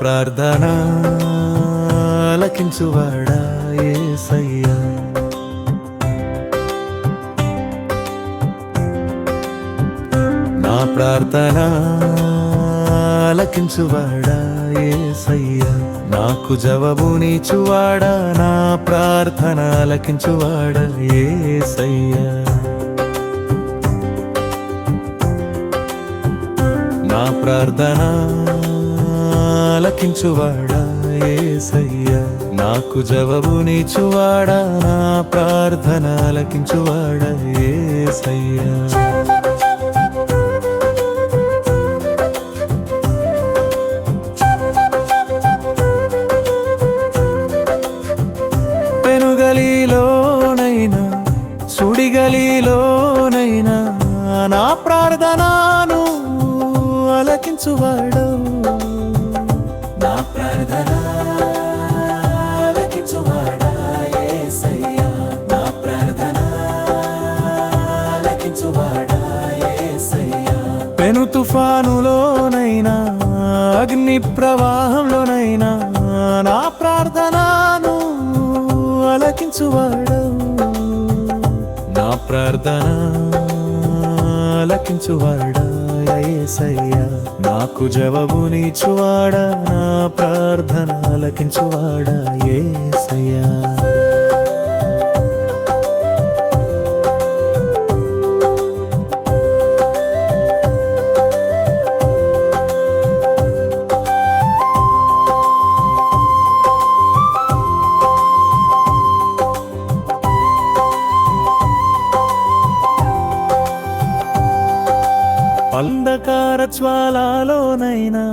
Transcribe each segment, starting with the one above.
ప్రార్థన ఆలకించువాడా యేసయ్యా నా ప్రార్థన ఆలకించువాడా యేసయ్యా నాకు జవాబునిచువాడా నా ప్రార్థన ఆలకించువాడా యేసయ్యా నా ప్రార్థన ఆలకించువాడా యేసయ్యా నాకు జవాబునిచువాడా నా ప్రార్థన ఆలకించువాడా యేసయ్యా పెనుగలిలోనైనా సుడిగలిలోనైనా నా ప్రార్థనా అగ్ని ప్రవాహంలోనైనా నా ప్రార్థనను అలకించువాడు. నా ప్రార్థన అలకించువాడా యేసయ్యా నాకు జవాబునిచువాడా నా ప్రార్థన అలకించువాడా యేసయ్యా అంధకార జ్వాలలోనైనా.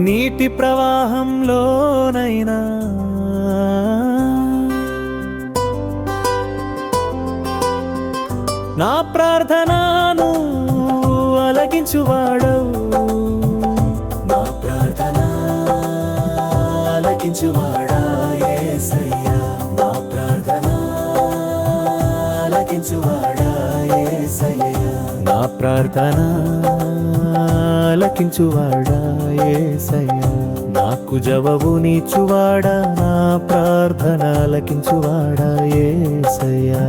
నీటి ప్రవాహంలోనైనా. నా ప్రార్థనను అలగించువాడవు నా ప్రార్థన అలగించువాడా ఏసయ్యా? నా ప్రార్థన అలకించువాడా యేసయ్యా నాకు జవాబునిచువాడా నా ప్రార్థన అలకించువాడా యేసయ్యా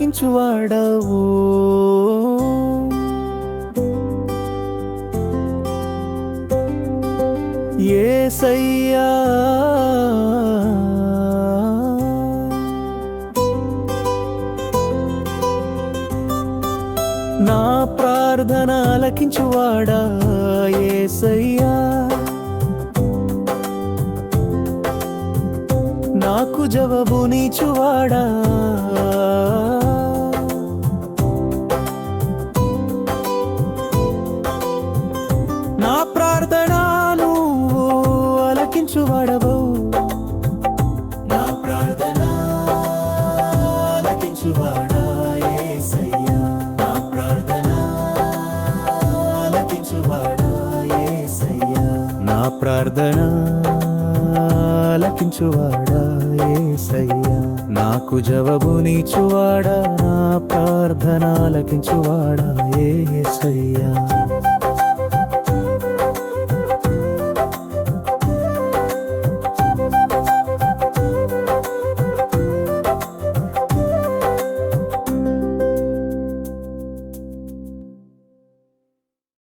ప్రార్థన అలకించువాడవు ఏసయ్యా. నా ప్రార్థన అలకించువాడా ఏసయ్యా. నాకు జవాబు నీచువాడా నా ప్రార్థన ఆలకించువాడా యేసయ్యా నాకు జవాబునిచువాడా నా ప్రార్థన ఆలకించువాడా యేసయ్యా